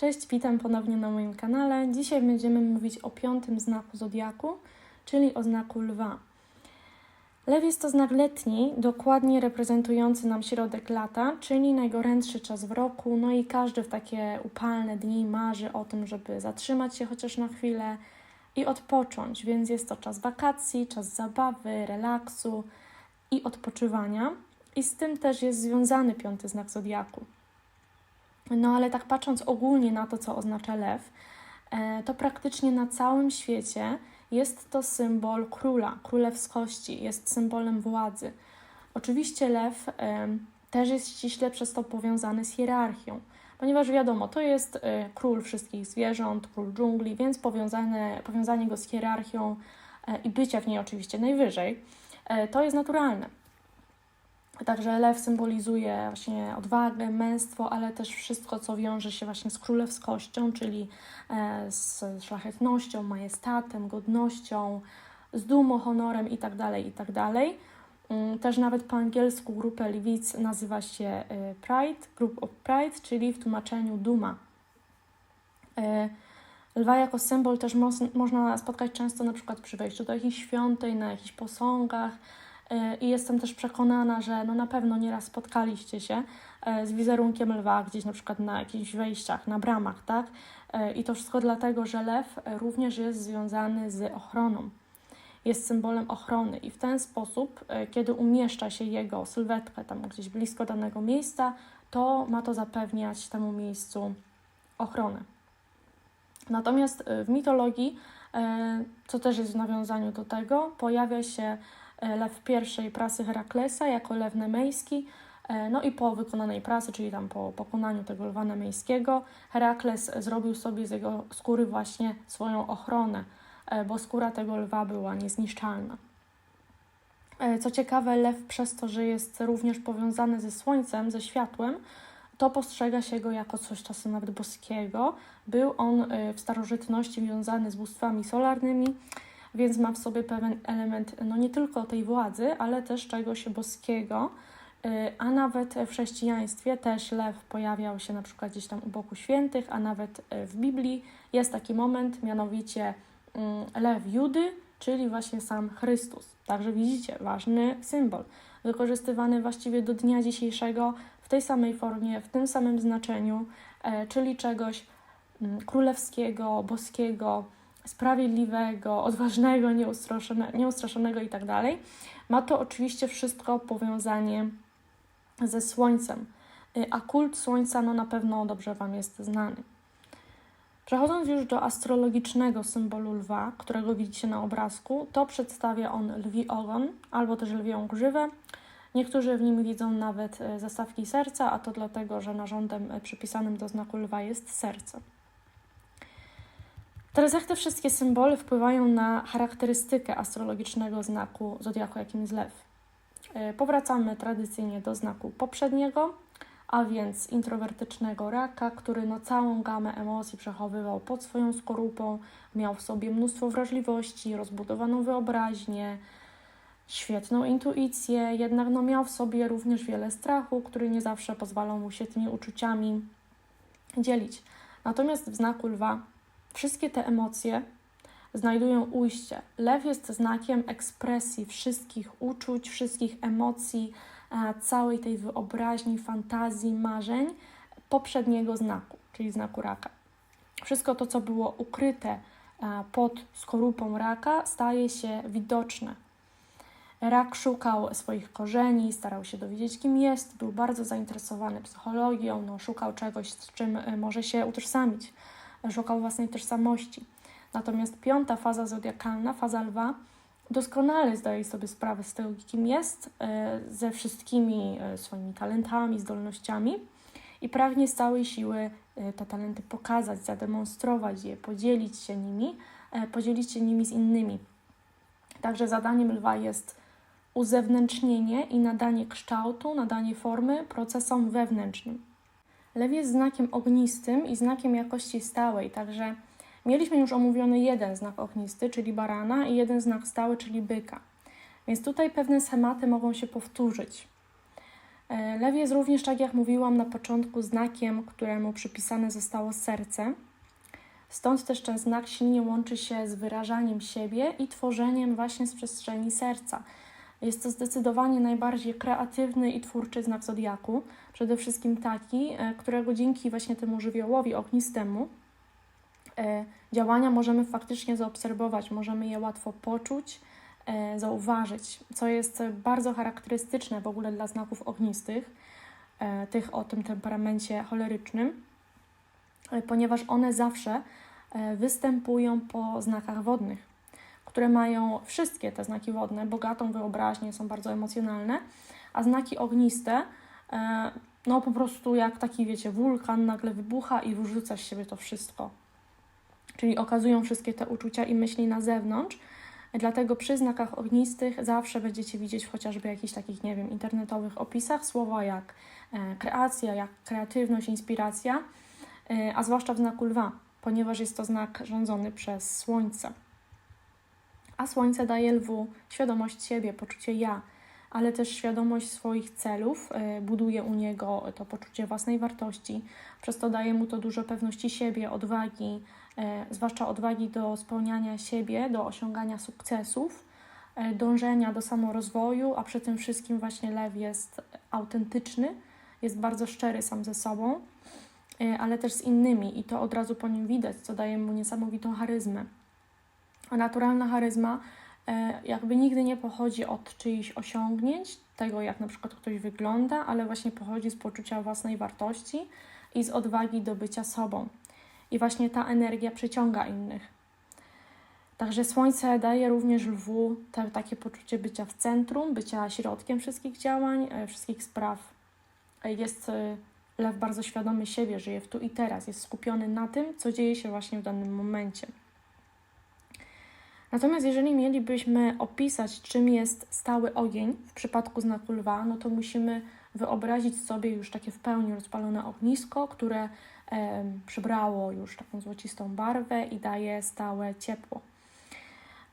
Cześć, witam ponownie na moim kanale. Dzisiaj będziemy mówić o piątym znaku zodiaku, czyli o znaku lwa. Lew jest to znak letni, dokładnie reprezentujący nam środek lata, czyli najgorętszy czas w roku. No i każdy w takie upalne dni marzy o tym, żeby zatrzymać się chociaż na chwilę i odpocząć, więc jest to czas wakacji, czas zabawy, relaksu i odpoczywania. I z tym też jest związany piąty znak zodiaku. No ale tak patrząc ogólnie na to, co oznacza lew, e, to praktycznie na całym świecie jest to symbol króla, królewskości, jest symbolem władzy. Oczywiście lew e, też jest ściśle przez to powiązany z hierarchią, ponieważ wiadomo, to jest e, król wszystkich zwierząt, król dżungli, więc powiązane, powiązanie go z hierarchią i bycia w niej oczywiście najwyżej, to jest naturalne. Także lew symbolizuje właśnie odwagę, męstwo, ale też wszystko, co wiąże się właśnie z królewskością, czyli e, z szlachetnością, majestatem, godnością, z dumą, honorem itd., itd. Mm, też nawet po angielsku grupę lwic nazywa się e, Pride, Group of Pride, czyli w tłumaczeniu duma. E, lwa jako symbol też można spotkać często na przykład przy wejściu do jakichś świątyń, na jakichś posągach, i jestem też przekonana, że no na pewno nieraz spotkaliście się e, z wizerunkiem lwa gdzieś na przykład na jakichś wejściach, na bramach, tak? E, I to wszystko dlatego, że lew również jest związany z ochroną. Jest symbolem ochrony i w ten sposób, e, kiedy umieszcza się jego sylwetkę tam gdzieś blisko danego miejsca, to ma to zapewniać temu miejscu ochronę. Natomiast w mitologii, co też jest w nawiązaniu do tego, pojawia się E, lew pierwszej prasy Heraklesa jako lew nemejski. E, no i po wykonanej pracy, czyli tam po pokonaniu tego lwa nemejskiego, Herakles zrobił sobie z jego skóry właśnie swoją ochronę, e, bo skóra tego lwa była niezniszczalna. Co ciekawe, lew przez to, że jest również powiązany ze słońcem, ze światłem, to postrzega się go jako coś czasem nawet boskiego. Był on w starożytności związany z bóstwami solarnymi, więc ma w sobie pewien element no nie tylko tej władzy, ale też czegoś boskiego. Y, a nawet w chrześcijaństwie też lew pojawiał się na przykład gdzieś tam u boku świętych, a nawet y, w Biblii jest taki moment, mianowicie mm, lew Judy, czyli właśnie sam Chrystus. Także widzicie, ważny symbol, wykorzystywany właściwie do dnia dzisiejszego w tej samej formie, w tym samym znaczeniu, e, czyli czegoś mm, królewskiego, boskiego, sprawiedliwego, odważnego, nieustraszonego itd. Tak Ma to oczywiście wszystko powiązanie ze Słońcem, y, a kult Słońca no, na pewno dobrze Wam jest znany. Przechodząc już do astrologicznego symbolu lwa, którego widzicie na obrazku, to przedstawia on lwi ogon albo też lwią grzywę. Niektórzy w nim widzą nawet y, zastawki serca, a to dlatego, że narządem y, przypisanym do znaku lwa jest serce. Teraz jak te wszystkie symbole wpływają na charakterystykę astrologicznego znaku zodiaku, jakim jest lew? E, powracamy tradycyjnie do znaku poprzedniego, a więc introwertycznego raka, który no całą gamę emocji przechowywał pod swoją skorupą, miał w sobie mnóstwo wrażliwości, rozbudowaną wyobraźnię, świetną intuicję, jednak no miał w sobie również wiele strachu, który nie zawsze pozwalał mu się tymi uczuciami dzielić. Natomiast w znaku lwa Wszystkie te emocje znajdują ujście. Lew jest znakiem ekspresji wszystkich uczuć, wszystkich emocji, całej tej wyobraźni, fantazji, marzeń poprzedniego znaku, czyli znaku raka. Wszystko to, co było ukryte pod skorupą raka, staje się widoczne. Rak szukał swoich korzeni, starał się dowiedzieć, kim jest, był bardzo zainteresowany psychologią, no, szukał czegoś, z czym e, może się utożsamić szukał własnej tożsamości. Natomiast piąta faza zodiakalna, faza lwa, doskonale zdaje sobie sprawę z tego, kim jest, e, ze wszystkimi e, swoimi talentami, zdolnościami i pragnie z całej siły e, te talenty pokazać, zademonstrować je, podzielić się nimi, podzielić się nimi z innymi. Także zadaniem lwa jest uzewnętrznienie i nadanie kształtu, nadanie formy procesom wewnętrznym. Lew jest znakiem ognistym i znakiem jakości stałej, także mieliśmy już omówiony jeden znak ognisty, czyli barana, i jeden znak stały, czyli byka. Więc tutaj pewne schematy mogą się powtórzyć. E, Lew jest również, tak jak mówiłam na początku, znakiem, któremu przypisane zostało serce. Stąd też ten znak silnie łączy się z wyrażaniem siebie i tworzeniem właśnie z przestrzeni serca. Jest to zdecydowanie najbardziej kreatywny i twórczy znak zodiaku. Przede wszystkim taki, e, którego dzięki właśnie temu żywiołowi ognistemu e, działania możemy faktycznie zaobserwować, możemy je łatwo poczuć, e, zauważyć, co jest bardzo charakterystyczne w ogóle dla znaków ognistych, tych o tym temperamencie cholerycznym, ponieważ one zawsze występują po znakach wodnych, które mają wszystkie te znaki wodne, bogatą wyobraźnię, są bardzo emocjonalne, a znaki ogniste, e, no po prostu jak taki, wiecie, wulkan nagle wybucha i wyrzuca z siebie to wszystko. Czyli okazują wszystkie te uczucia i myśli na zewnątrz, Dlatego przy znakach ognistych zawsze będziecie widzieć chociażby jakichś takich, nie wiem, internetowych opisach słowa jak e, kreacja, jak kreatywność, inspiracja, e, a zwłaszcza w znaku lwa, ponieważ jest to znak rządzony przez słońce. A słońce daje lwu świadomość siebie, poczucie ja, ale też świadomość swoich celów, e, buduje u niego to poczucie własnej wartości, przez to daje mu to dużo pewności siebie, odwagi, e, zwłaszcza odwagi do spełniania siebie, do osiągania sukcesów, e, dążenia do samorozwoju, a przy tym wszystkim właśnie lew jest autentyczny, jest bardzo szczery sam ze sobą, ale też z innymi i to od razu po nim widać, co daje mu niesamowitą charyzmę. Naturalna charyzma e, jakby nigdy nie pochodzi od czyichś osiągnięć, tego jak na przykład ktoś wygląda, ale właśnie pochodzi z poczucia własnej wartości i z odwagi do bycia sobą. I właśnie ta energia przyciąga innych. Także słońce daje również lwu te, takie poczucie bycia w centrum, bycia środkiem wszystkich działań, e, wszystkich spraw. E, Jest lew bardzo świadomy siebie, żyje w tu i teraz, jest skupiony na tym, co dzieje się właśnie w danym momencie. Natomiast jeżeli mielibyśmy opisać, czym jest stały ogień w przypadku znaku lwa, no to musimy wyobrazić sobie już takie w pełni rozpalone ognisko, które e, przybrało już taką złocistą barwę i daje stałe ciepło.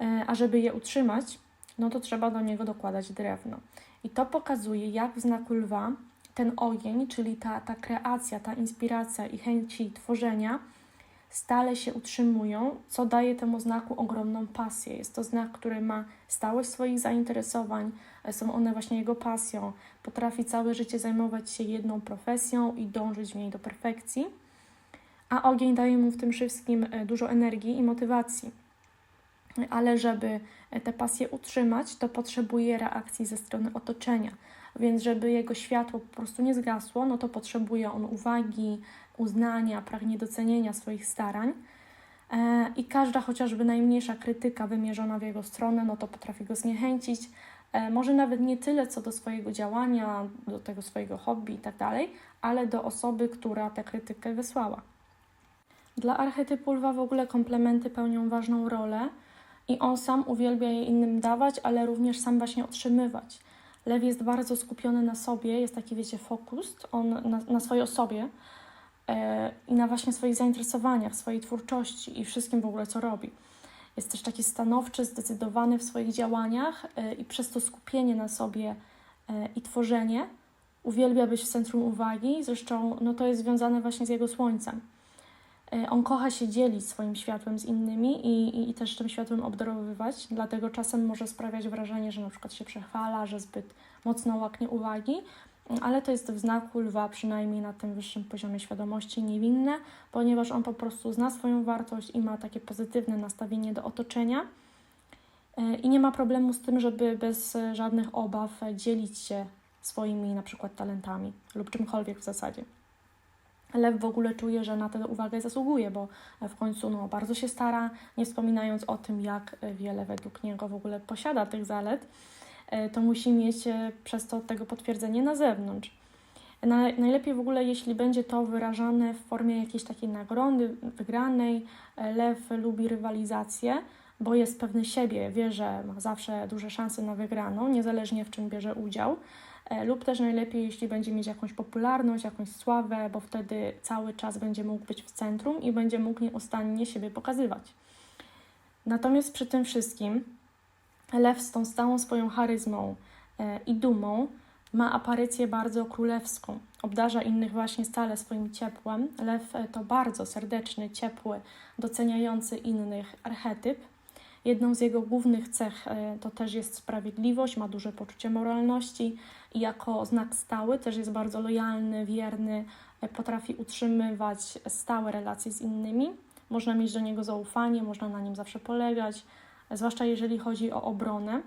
E, a żeby je utrzymać, no to trzeba do niego dokładać drewno. I to pokazuje, jak w znaku lwa ten ogień, czyli ta, ta kreacja, ta inspiracja i chęci tworzenia, stale się utrzymują, co daje temu znaku ogromną pasję. Jest to znak, który ma stałość swoich zainteresowań, e, są one właśnie jego pasją. Potrafi całe życie zajmować się jedną profesją i dążyć w niej do perfekcji, a ogień daje mu w tym wszystkim e, dużo energii i motywacji. Ale żeby e, tę pasję utrzymać, to potrzebuje reakcji ze strony otoczenia. Więc żeby jego światło po prostu nie zgasło, no to potrzebuje on uwagi, uznania, pragnie docenienia swoich starań. E, I każda chociażby najmniejsza krytyka wymierzona w jego stronę, no to potrafi go zniechęcić. E, może nawet nie tyle co do swojego działania, do tego swojego hobby i tak dalej, ale do osoby, która tę krytykę wysłała. Dla archetypu lwa w ogóle komplementy pełnią ważną rolę i on sam uwielbia je innym dawać, ale również sam właśnie otrzymywać. Lew jest bardzo skupiony na sobie, jest taki, wiecie, fokus on na, na swojej osobie i na właśnie swoich zainteresowaniach, swojej twórczości i wszystkim w ogóle, co robi. Jest też taki stanowczy, zdecydowany w swoich działaniach e, i przez to skupienie na sobie e, i tworzenie uwielbia być w centrum uwagi. Zresztą no, to jest związane właśnie z jego słońcem. E, On kocha się dzielić swoim światłem z innymi i, i, i też tym światłem obdarowywać, dlatego czasem może sprawiać wrażenie, że na przykład się przechwala, że zbyt mocno łaknie uwagi, ale to jest w znaku lwa, przynajmniej na tym wyższym poziomie świadomości, niewinne, ponieważ on po prostu zna swoją wartość i ma takie pozytywne nastawienie do otoczenia e, i nie ma problemu z tym, żeby bez żadnych obaw dzielić się swoimi na przykład talentami lub czymkolwiek w zasadzie. Lew w ogóle czuje, że na tę uwagę zasługuje, bo w końcu no, bardzo się stara, nie wspominając o tym, jak wiele według niego w ogóle posiada tych zalet, to musi mieć e, przez to tego potwierdzenie na zewnątrz. Na, najlepiej w ogóle, jeśli będzie to wyrażane w formie jakiejś takiej nagrody wygranej. E, Lew lubi rywalizację, bo jest pewny siebie, wie, że ma zawsze duże szanse na wygraną, niezależnie w czym bierze udział. E, lub też najlepiej, jeśli będzie mieć jakąś popularność, jakąś sławę, bo wtedy cały czas będzie mógł być w centrum i będzie mógł nieustannie siebie pokazywać. Natomiast przy tym wszystkim Lew z tą stałą swoją charyzmą e, i dumą ma aparycję bardzo królewską. Obdarza innych właśnie stale swoim ciepłem. Lew to bardzo serdeczny, ciepły, doceniający innych archetyp. Jedną z jego głównych cech e, to też jest sprawiedliwość, ma duże poczucie moralności i jako znak stały też jest bardzo lojalny, wierny, e, potrafi utrzymywać stałe relacje z innymi. Można mieć do niego zaufanie, można na nim zawsze polegać, zwłaszcza jeżeli chodzi o obronę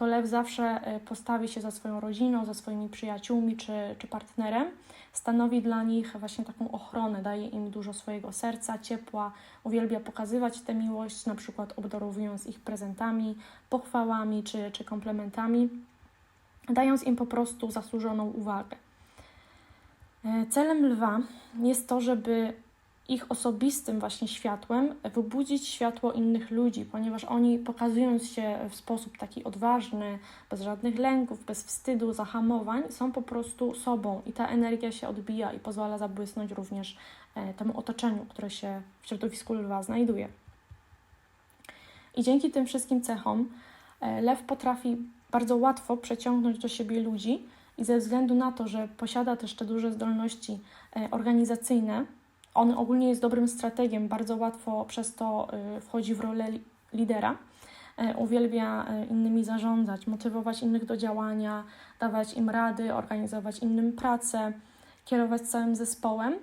to lew zawsze e, postawi się za swoją rodziną, za swoimi przyjaciółmi czy, czy partnerem. Stanowi dla nich właśnie taką ochronę, daje im dużo swojego serca, ciepła, uwielbia pokazywać tę miłość, na przykład obdarowując ich prezentami, pochwałami czy, czy komplementami, dając im po prostu zasłużoną uwagę. E, celem lwa jest to, żeby ich osobistym właśnie światłem wybudzić światło innych ludzi, ponieważ oni pokazując się w sposób taki odważny, bez żadnych lęków, bez wstydu, zahamowań, są po prostu sobą i ta energia się odbija i pozwala zabłysnąć również e, temu otoczeniu, które się w środowisku lwa znajduje. I dzięki tym wszystkim cechom e, lew potrafi bardzo łatwo przeciągnąć do siebie ludzi i ze względu na to, że posiada też te duże zdolności e, organizacyjne, on ogólnie jest dobrym strategiem, bardzo łatwo przez to y, wchodzi w rolę lidera. E, uwielbia e, innymi zarządzać, motywować innych do działania, dawać im rady, organizować innym pracę, kierować całym zespołem.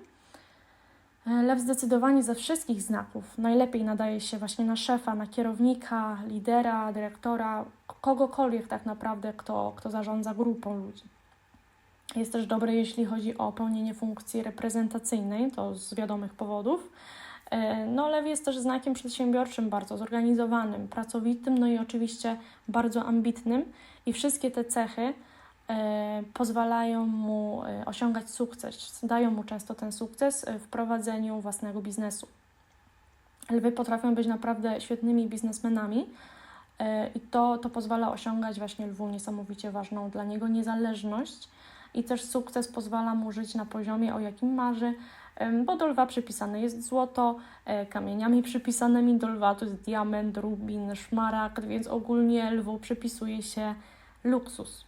E, lew zdecydowanie ze wszystkich znaków najlepiej nadaje się właśnie na szefa, na kierownika, lidera, dyrektora, kogokolwiek tak naprawdę, kto, kto zarządza grupą ludzi. Jest też dobre, jeśli chodzi o pełnienie funkcji reprezentacyjnej, to z wiadomych powodów. E, no, lew jest też znakiem przedsiębiorczym, bardzo zorganizowanym, pracowitym, no i oczywiście bardzo ambitnym, i wszystkie te cechy e, pozwalają mu e, osiągać sukces, dają mu często ten sukces w prowadzeniu własnego biznesu. Lwy potrafią być naprawdę świetnymi biznesmenami. I to, to pozwala osiągać właśnie lwu niesamowicie ważną dla niego niezależność i też sukces pozwala mu żyć na poziomie, o jakim marzy, bo do lwa przypisane jest złoto, e, kamieniami przypisanymi do lwa to jest diament, rubin, szmaragd, więc ogólnie lwu przypisuje się luksus.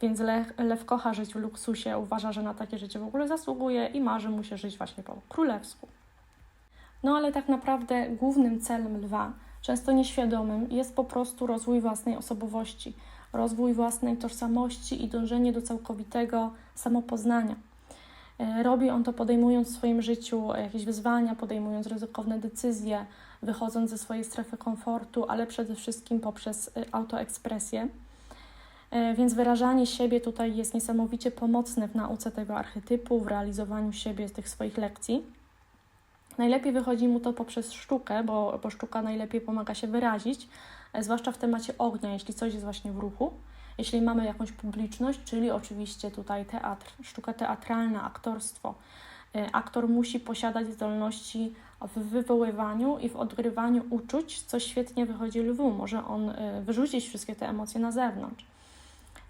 Więc lew, lew kocha żyć w luksusie, uważa, że na takie życie w ogóle zasługuje i marzy mu się żyć właśnie po królewsku. No ale tak naprawdę głównym celem lwa, często nieświadomym, jest po prostu rozwój własnej osobowości – rozwój własnej tożsamości i dążenie do całkowitego samopoznania. E, robi on to podejmując w swoim życiu jakieś wyzwania, podejmując ryzykowne decyzje, wychodząc ze swojej strefy komfortu, ale przede wszystkim poprzez e, autoekspresję. E, więc wyrażanie siebie tutaj jest niesamowicie pomocne w nauce tego archetypu, w realizowaniu siebie z tych swoich lekcji. Najlepiej wychodzi mu to poprzez sztukę, bo, bo sztuka najlepiej pomaga się wyrazić, E, zwłaszcza w temacie ognia, jeśli coś jest właśnie w ruchu. Jeśli mamy jakąś publiczność, czyli oczywiście tutaj teatr, sztuka teatralna, aktorstwo. E, aktor musi posiadać zdolności w wywoływaniu i w odgrywaniu uczuć, co świetnie wychodzi lwu. Może on e, wyrzucić wszystkie te emocje na zewnątrz.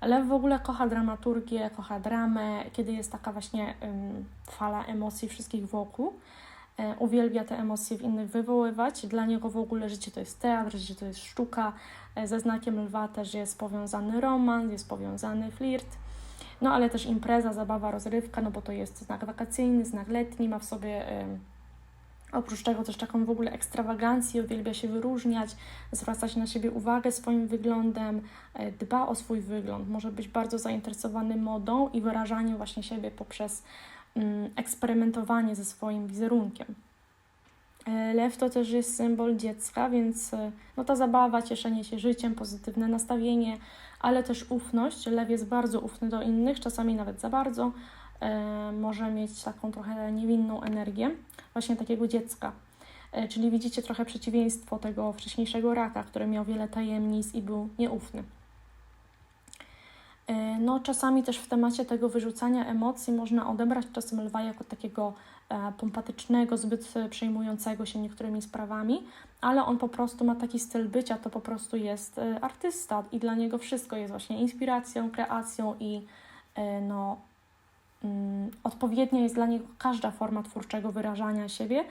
Lew w ogóle kocha dramaturgię, kocha dramę, kiedy jest taka właśnie fala emocji wszystkich wokół. E, uwielbia te emocje w innych wywoływać. Dla niego w ogóle życie to jest teatr, życie to jest sztuka. E, ze znakiem lwa też jest powiązany romans, jest powiązany flirt. No ale też impreza, zabawa, rozrywka, no bo to jest znak wakacyjny, znak letni, ma w sobie oprócz tego też taką w ogóle ekstrawagancję, uwielbia się wyróżniać, zwracać na siebie uwagę swoim wyglądem, e, dba o swój wygląd, może być bardzo zainteresowany modą i wyrażaniem właśnie siebie poprzez eksperymentowanie ze swoim wizerunkiem. E, lew to też jest symbol dziecka, więc e, no ta zabawa, cieszenie się życiem, pozytywne nastawienie, ale też ufność. Lew jest bardzo ufny do innych, czasami nawet za bardzo. E, może mieć taką trochę niewinną energię, właśnie takiego dziecka. Czyli widzicie trochę przeciwieństwo tego wcześniejszego raka, który miał wiele tajemnic i był nieufny. E, no, czasami też w temacie tego wyrzucania emocji można odebrać czasem lwa jako takiego e, pompatycznego, zbyt przejmującego się niektórymi sprawami, ale on po prostu ma taki styl bycia, to po prostu jest e, artysta i dla niego wszystko jest właśnie inspiracją, kreacją i no, mm, odpowiednia jest dla niego każda forma twórczego wyrażania siebie,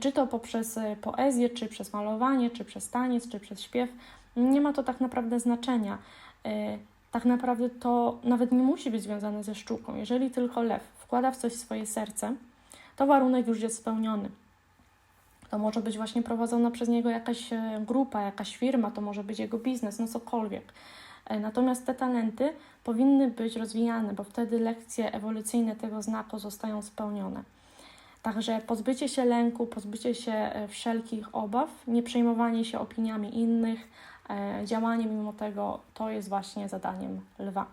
czy to poprzez poezję, czy przez malowanie, czy przez taniec, czy przez śpiew. Nie ma to tak naprawdę znaczenia tak naprawdę to nawet nie musi być związane ze sztuką. Jeżeli tylko lew wkłada w coś swoje serce, to warunek już jest spełniony. To może być właśnie prowadzona przez niego jakaś e, grupa, jakaś firma, to może być jego biznes, no cokolwiek. E, Natomiast te talenty powinny być rozwijane, bo wtedy lekcje ewolucyjne tego znaku zostają spełnione. Także pozbycie się lęku, pozbycie się e, wszelkich obaw, nie przejmowanie się opiniami innych, działanie mimo tego to jest właśnie zadaniem lwa.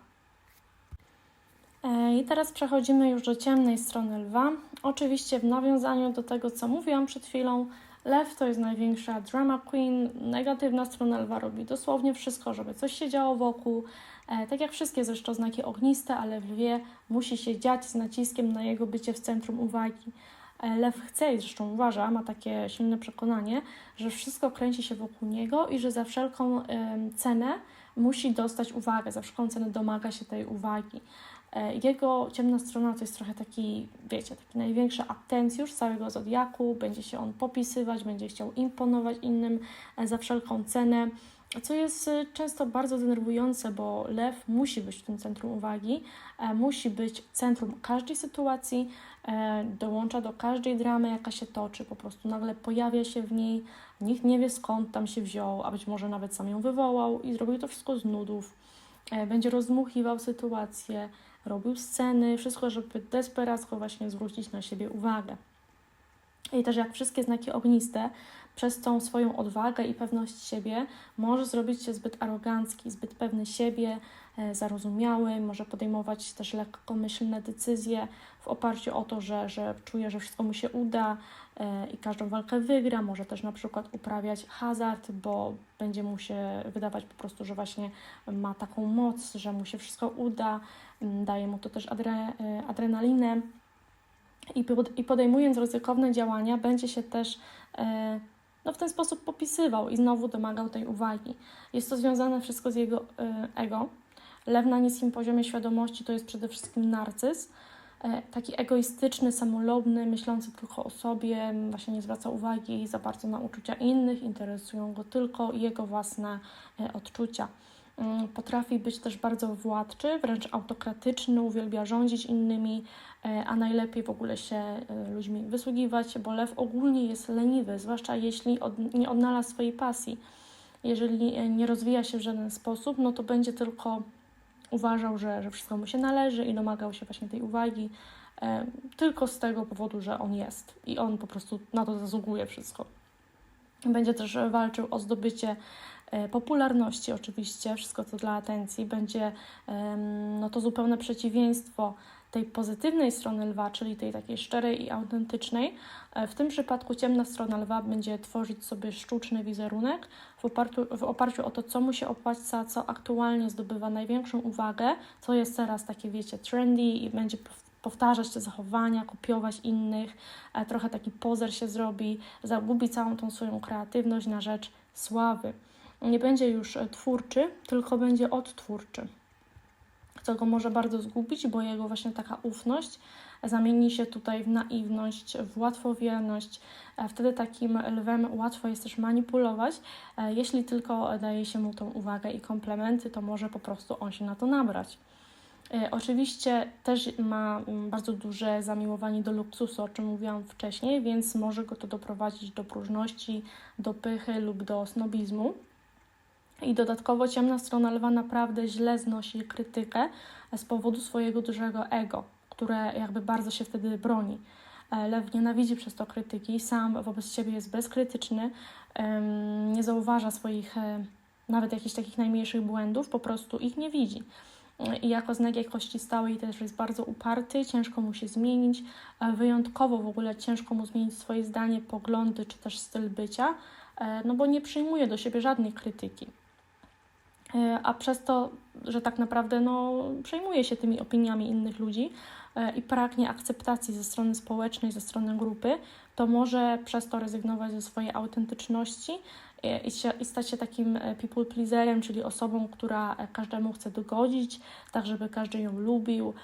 E, I teraz przechodzimy już do ciemnej strony lwa. Oczywiście w nawiązaniu do tego, co mówiłam przed chwilą, lew to jest największa drama queen. Negatywna strona lwa robi dosłownie wszystko, żeby coś się działo wokół. E, Tak jak wszystkie zresztą znaki ogniste, ale w lwie musi się dziać z naciskiem na jego bycie w centrum uwagi. Lew chce i zresztą uważa, ma takie silne przekonanie, że wszystko kręci się wokół niego i że za wszelką cenę musi dostać uwagę, za wszelką cenę domaga się tej uwagi. E, Jego ciemna strona to jest trochę taki, wiecie, taki największy atencjusz całego zodiaku. Będzie się on popisywać, będzie chciał imponować innym e, za wszelką cenę, co jest e, często bardzo denerwujące, bo lew musi być w tym centrum uwagi, e, musi być centrum każdej sytuacji, e, dołącza do każdej dramy, jaka się toczy, po prostu nagle pojawia się w niej, nikt nie wie skąd tam się wziął, a być może nawet sam ją wywołał i zrobił to wszystko z nudów. E, Będzie rozdmuchiwał sytuację, robił sceny, wszystko, żeby desperacko właśnie zwrócić na siebie uwagę. I też jak wszystkie znaki ogniste, przez tą swoją odwagę i pewność siebie może zrobić się zbyt arogancki, zbyt pewny siebie, e, zarozumiały, może podejmować też lekkomyślne decyzje w oparciu o to, że, że czuje, że wszystko mu się uda e, i każdą walkę wygra. Może też na przykład uprawiać hazard, bo będzie mu się wydawać po prostu, że właśnie ma taką moc, że mu się wszystko uda. Daje mu to też adre, e, adrenalinę. I, pod, I podejmując ryzykowne działania, będzie się też no, w ten sposób popisywał i znowu domagał tej uwagi. Jest to związane wszystko z jego e, ego. Lew na niskim poziomie świadomości to jest przede wszystkim narcyz. E, taki egoistyczny, samolubny, myślący tylko o sobie, właśnie nie zwraca uwagi za bardzo na uczucia innych, interesują go tylko jego własne e, odczucia. Mm, Potrafi być też bardzo władczy, wręcz autokratyczny, uwielbia rządzić innymi, e, a najlepiej w ogóle się e, ludźmi wysługiwać, bo lew ogólnie jest leniwy, zwłaszcza jeśli od, nie odnalazł swojej pasji. Jeżeli e, nie rozwija się w żaden sposób, no to będzie tylko uważał, że, że wszystko mu się należy i domagał się właśnie tej uwagi, e, tylko z tego powodu, że on jest i on po prostu na to zasługuje wszystko. Będzie też walczył o zdobycie popularności, oczywiście, wszystko to dla atencji. Będzie no to zupełne przeciwieństwo tej pozytywnej strony lwa, czyli tej takiej szczerej i autentycznej. E, W tym przypadku ciemna strona lwa będzie tworzyć sobie sztuczny wizerunek w oparciu, w oparciu o to, co mu się opłaca, co aktualnie zdobywa największą uwagę, co jest teraz takie, wiecie, trendy i będzie pow- powtarzać te zachowania, kopiować innych, e, trochę taki pozer się zrobi, zagubi całą tą swoją kreatywność na rzecz sławy. Nie będzie już e, twórczy, tylko będzie odtwórczy co go może bardzo zgubić, bo jego właśnie taka ufność zamieni się tutaj w naiwność, w łatwowierność. E, Wtedy takim lwem łatwo jest też manipulować. E, Jeśli tylko daje się mu tą uwagę i komplementy, to może po prostu on się na to nabrać. Oczywiście też ma mm, bardzo duże zamiłowanie do luksusu, o czym mówiłam wcześniej, więc może go to doprowadzić do próżności, do pychy lub do snobizmu. I dodatkowo ciemna strona lwa naprawdę źle znosi krytykę z powodu swojego dużego ego, które jakby bardzo się wtedy broni. E, Lew nienawidzi przez to krytyki, sam wobec siebie jest bezkrytyczny, nie zauważa swoich e, nawet jakichś takich najmniejszych błędów, po prostu ich nie widzi. E, I jako znak jakości stałej też jest bardzo uparty, ciężko mu się zmienić, e, wyjątkowo w ogóle ciężko mu zmienić swoje zdanie, poglądy czy też styl bycia, e, no bo nie przyjmuje do siebie żadnej krytyki. E, a przez to, że tak naprawdę no, przejmuje się tymi opiniami innych ludzi e, i pragnie akceptacji ze strony społecznej, ze strony grupy, to może przez to rezygnować ze swojej autentyczności e, i, się, i stać się takim people pleaserem, czyli osobą, która każdemu chce dogodzić, tak żeby każdy ją lubił,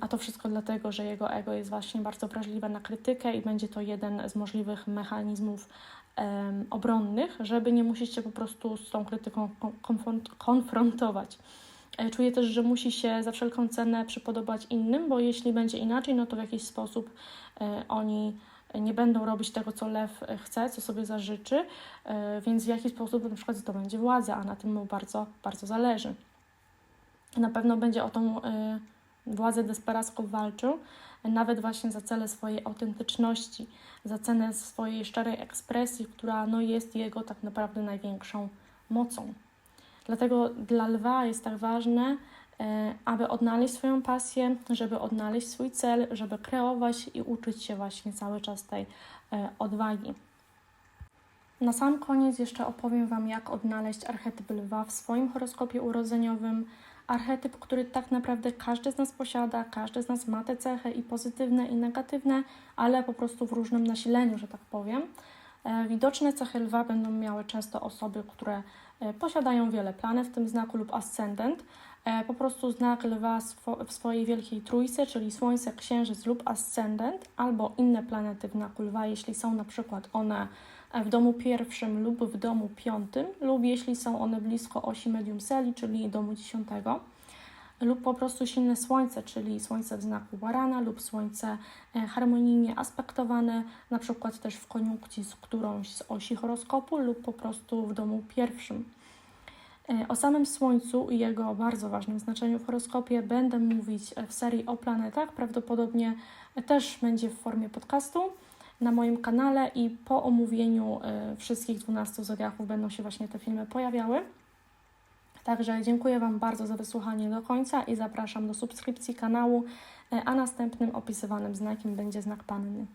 a to wszystko dlatego, że jego ego jest właśnie bardzo wrażliwe na krytykę i będzie to jeden z możliwych mechanizmów em, obronnych, żeby nie musieć się po prostu z tą krytyką kon- konfront- konfrontować. E, Czuje też, że musi się za wszelką cenę przypodobać innym, bo jeśli będzie inaczej, no to w jakiś sposób e, oni nie będą robić tego, co lew e, chce, co sobie zażyczy, więc w jaki sposób na przykład zdobędzie władzę, a na tym mu bardzo, bardzo zależy. Na pewno będzie o tą e, władzę desperacko walczył, nawet właśnie za cele swojej autentyczności, za cenę swojej szczerej ekspresji, która no, jest jego tak naprawdę największą mocą. Dlatego dla lwa jest tak ważne, e, aby odnaleźć swoją pasję, żeby odnaleźć swój cel, żeby kreować i uczyć się właśnie cały czas tej e, odwagi. Na sam koniec jeszcze opowiem Wam, jak odnaleźć archetyp lwa w swoim horoskopie urodzeniowym. Archetyp, który tak naprawdę każdy z nas posiada, każdy z nas ma te cechy i pozytywne, i negatywne, ale po prostu w różnym nasileniu, że tak powiem. E, Widoczne cechy lwa będą miały często osoby, które e, posiadają wiele planet w tym znaku lub ascendent. E, Po prostu znak lwa w swojej wielkiej trójce, czyli Słońce, Księżyc lub ascendent, albo inne planety w znaku lwa, jeśli są na przykład one w domu pierwszym lub w domu piątym, lub jeśli są one blisko osi medium celi, czyli domu dziesiątego lub po prostu silne słońce, czyli słońce w znaku barana lub słońce e, harmonijnie aspektowane, na przykład też w koniunkcji z którąś z osi horoskopu lub po prostu w domu pierwszym. E, O samym Słońcu i jego bardzo ważnym znaczeniu w horoskopie będę mówić w serii o planetach. Prawdopodobnie też będzie w formie podcastu na moim kanale i po omówieniu e, wszystkich 12 zodiaków będą się właśnie te filmy pojawiały. Także dziękuję Wam bardzo za wysłuchanie do końca i zapraszam do subskrypcji kanału, e, a następnym opisywanym znakiem będzie znak panny.